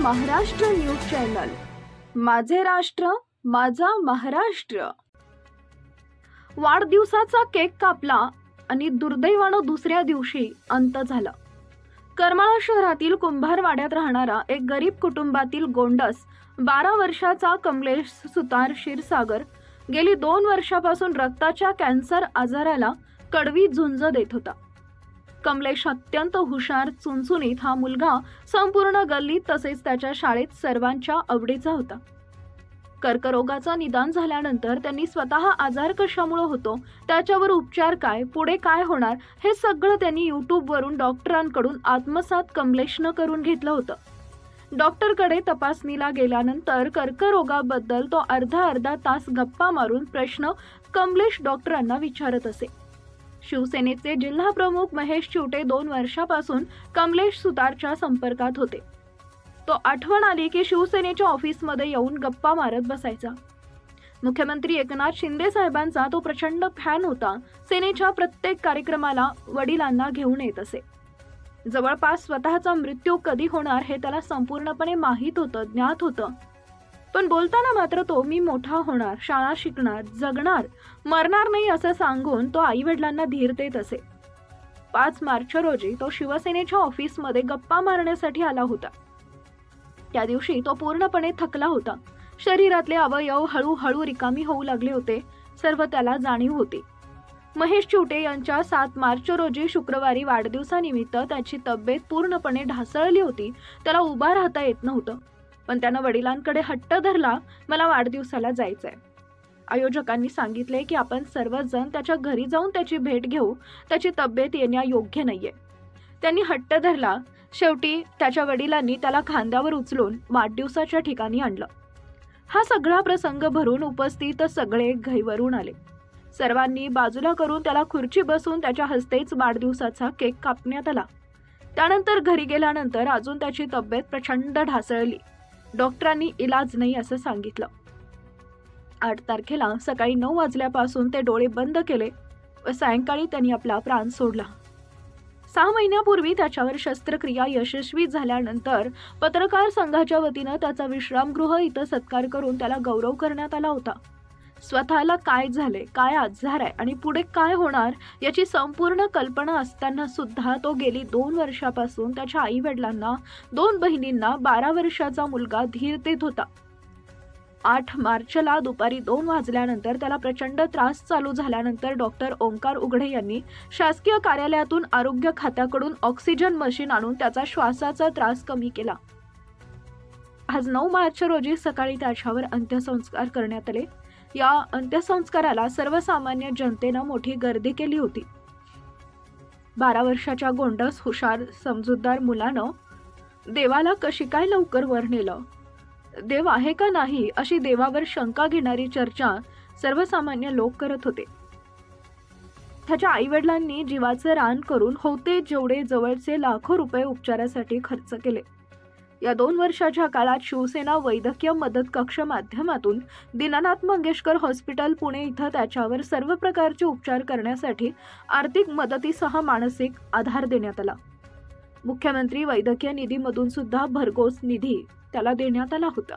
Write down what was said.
Maharashtra news channel. माझे राष्ट्र माझा महाराष्ट्र. वाढदिवसाचा केक कापला आणि दुर्दैवानं दुसऱ्या दिवशी अंत झाला. करमाळा शहरातील कुंभारवाड्यात राहणारा एक गरीब कुटुंबातील गोंडस बारा वर्षाचा कमलेश सुतार क्षीरसागर गेली दोन वर्षापासून रक्ताच्या कॅन्सर आजाराला कडवी झुंज देत होता. कमलेश अत्यंत हुशार चुनचुनीत हा मुलगा संपूर्ण गल्लीत तसेच त्याच्या शाळेत सर्वांच्या आवडीचा होता. कर्करोगाचं निदान झाल्यानंतर त्यांनी स्वतः आजार कशामुळे होतो त्याच्यावर उपचार काय पुढे काय होणार हे सगळं त्यांनी यूट्यूबवरून डॉक्टरांकडून आत्मसात कमलेशनं करून घेतलं होतं. डॉक्टरकडे तपासणीला गेल्यानंतर कर्करोगाबद्दल तो अर्धा अर्धा तास गप्पा मारून प्रश्न कमलेश डॉक्टरांना विचारत असे. शिवसेनेचे जिल्हा प्रमुख महेश चिवटे दोन वर्षापासून कमलेश सुतारच्या संपर्कात होते. तो आठवण आली की शिवसेनेच्या ऑफिसमध्ये येऊन गप्पा मारत बसायचा. मुख्यमंत्री एकनाथ शिंदे साहेबांचा तो प्रचंड फॅन होता. सेनेच्या प्रत्येक कार्यक्रमाला वडिलांना घेऊन येत असे. जवळपास स्वतःचा मृत्यू कधी होणार हे त्याला संपूर्णपणे माहीत होतं ज्ञात होतं. पण बोलताना मात्र तो मी मोठा होणार शाळा शिकणार जगणार मरणार नाही असं सांगून तो आई वडिलांना धीर देत असे. पाच मार्च रोजी तो शिवसेनेच्या ऑफिसमध्ये गप्पा मारण्यासाठी आला होता. त्या दिवशी तो पूर्णपणे थकला होता. शरीरातले अवयव हळूहळू रिकामी होऊ लागले होते. सर्व त्याला जाणीव होती. महेश चिवटे यांच्या सात मार्च रोजी शुक्रवारी वाढदिवसानिमित्त त्याची तब्येत पूर्णपणे ढासळली होती. त्याला उभा राहता येत नव्हतं. पण त्यानं वडिलांकडे हट्ट धरला मला वाढदिवसाला जायचंय. आयोजकांनी सांगितले की आपण सर्वजण त्याच्या घरी जाऊन त्याची भेट घेऊ त्याची तब्येत येण्या योग्य नाहीये. त्यांनी हट्ट धरला. शेवटी त्याच्या वडिलांनी त्याला खांद्यावर उचलून वाढदिवसाच्या ठिकाणी आणलं. हा सगळा प्रसंग भरून उपस्थित सगळे घैवरून आले. सर्वांनी बाजूला करून त्याला खुर्ची बसून त्याच्या हस्तेच वाढदिवसाचा केक कापण्यात आला. त्यानंतर घरी गेल्यानंतर अजून त्याची तब्येत प्रचंड ढासळली. डॉक्टरांनी इलाज नाही असं सांगितलं. आठ तारखेला सकाळी नऊ वाजल्यापासून ते डोळे बंद केले व सायंकाळी त्यांनी आपला प्राण सोडला. सहा महिन्यापूर्वी त्याच्यावर शस्त्रक्रिया यशस्वी झाल्यानंतर पत्रकार संघाच्या वतीनं त्याचा विश्रामगृह इथं सत्कार करून त्याला गौरव करण्यात आला होता. स्वतःला काय झाले काय आजार आहे आणि पुढे काय होणार याची संपूर्ण कल्पना असताना सुद्धा तो गेली दोन वर्षापासून त्याच्या आई वडिलांना दोन बहिणींना बारा वर्षाचा मुलगा धीर देत होता. आठ मार्चला दुपारी दोन वाजल्यानंतर त्याला प्रचंड त्रास चालू झाल्यानंतर डॉक्टर ओंकार उघडे यांनी शासकीय कार्यालयातून आरोग्य खात्याकडून ऑक्सिजन मशीन आणून त्याचा श्वासाचा त्रास कमी केला. आज नऊ मार्च रोजी सकाळी त्याच्यावर अंत्यसंस्कार करण्यात आले. या अंत्यसंस्काराला सर्वसामान्य जनतेनं मोठी गर्दी केली होती. बारा वर्षाच्या गोंडस हुशार समजूतदार मुलानं देवाला कशी काय लवकर वर नेलं? देव आहे का नाही अशी देवावर शंका घेणारी चर्चा सर्वसामान्य लोक करत होते. त्याच्या आईवडिलांनी जीवाचं रान करून होते जेवढे जवळचे लाखो रुपये उपचारासाठी खर्च केले. या दोन वर्षाच्या काळात शिवसेना वैद्यकीय मदत कक्ष माध्यमातून दीनानाथ मंगेशकर हॉस्पिटल पुणे इथं त्याच्यावर सर्व प्रकारचे उपचार करण्यासाठी आर्थिक मदतीसह मानसिक आधार देण्यात आला. मुख्यमंत्री वैद्यकीय निधीमधून सुद्धा भरघोस निधी त्याला देण्यात आला होता.